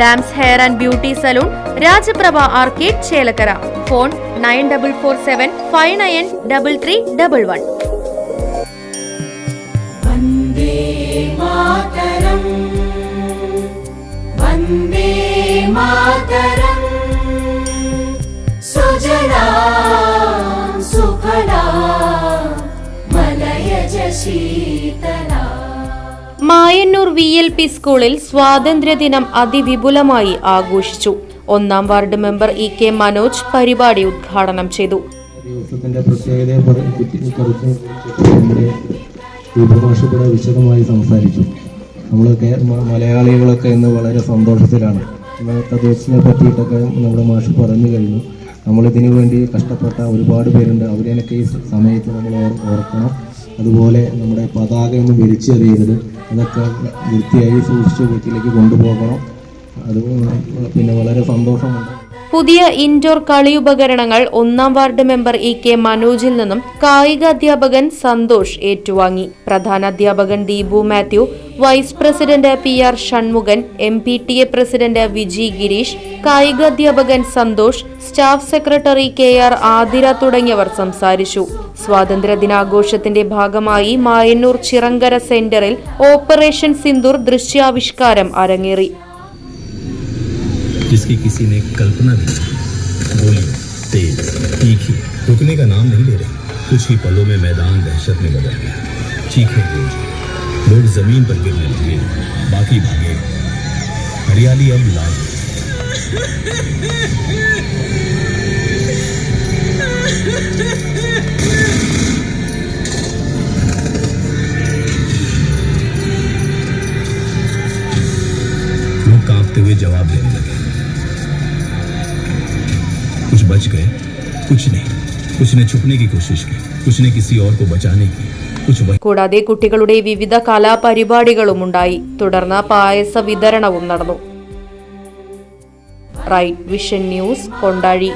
Dames hair and beauty salon Rajaprabha arcade Chelakkara. Phone nine double four seven five nine double three double one. സുജലാ സുഫലാ മലയജ ശീ Mayannur V L P സ്കൂളിൽ സ്വാതന്ത്ര്യദിനം അതിവിപുലമായി ആഘോഷിച്ചു. ഒന്നാം ward member E K Manoj പരിപാടി ഉദ്ഘാടനം ചെയ്തു. ദിവസത്തിന്റെ പ്രത്യേകതയെ വിശദമായി സംസാരിച്ചു. നമ്മളൊക്കെ മലയാളികളൊക്കെ ഇന്ന് വളരെ സന്തോഷത്തിലാണ്. ഇന്നത്തെ ദിവസത്തിനെ പറ്റിയിട്ടൊക്കെ നമ്മുടെ മാഷ് പറഞ്ഞു കഴിഞ്ഞു. നമ്മളിതിനു വേണ്ടി കഷ്ടപ്പെട്ട ഒരുപാട് പേരുണ്ട്. അവരെയൊക്കെ ഈ സമയത്ത് നമ്മൾ ഓർക്കണം. അതുപോലെ നമ്മുടെ പതാക ഒന്ന് വിരിച്ചെറിയരുത്. അതൊക്കെ വൃത്തിയായി സൂക്ഷിച്ച് വീട്ടിലേക്ക് കൊണ്ടുപോകണം. അത് പിന്നെ വളരെ സന്തോഷമുണ്ട്. പുതിയ ഇൻഡോർ കളി ഉപകരണങ്ങൾ ഒന്നാം വാർഡ് മെമ്പർ ഇ കെ മനോജിൽ നിന്നും കായിക അധ്യാപകൻ സന്തോഷ് ഏറ്റുവാങ്ങി. പ്രധാന അധ്യാപകൻ Deepu Mathew vice president P R Shanmughan M P T A president Viji Gireesh കായിക അധ്യാപകൻ Santhosh staff secretary K R Athira തുടങ്ങിയവർ സംസാരിച്ചു സ്വാതന്ത്ര്യ ദിനാഘോഷത്തിന്റെ ഭാഗമായി മായന്നൂർ ചിറങ്കര സെന്ററിൽ ഓപ്പറേഷൻ സിന്ദൂർ ദൃശ്യാവിഷ്കാരം അരങ്ങേറി जिसकी किसी ने कल्पना भी नहीं गोली तेज तीखी रुकने का नाम नहीं ले रही कुछ ही पलों में मैदान दहशत में बदल गया चीखे गूंज लोग ज़मीन पर गिरने लगे। बाकी भागे। हरियाली अब लाल। लोग कांपते हुए जवाब देने लगे। कुछ बच गए, कुछ नहीं। कुछ ने छुपने की कोशिश की, कुछ ने किसी और को बचाने की। കൂടാതെ കുട്ടികളുടെ വിവിധ കലാപരിപാടികളും ഉണ്ടായി. തുടർന്ന് പായസ വിതരണവും നടന്നു. Right Vision News Kondazhy.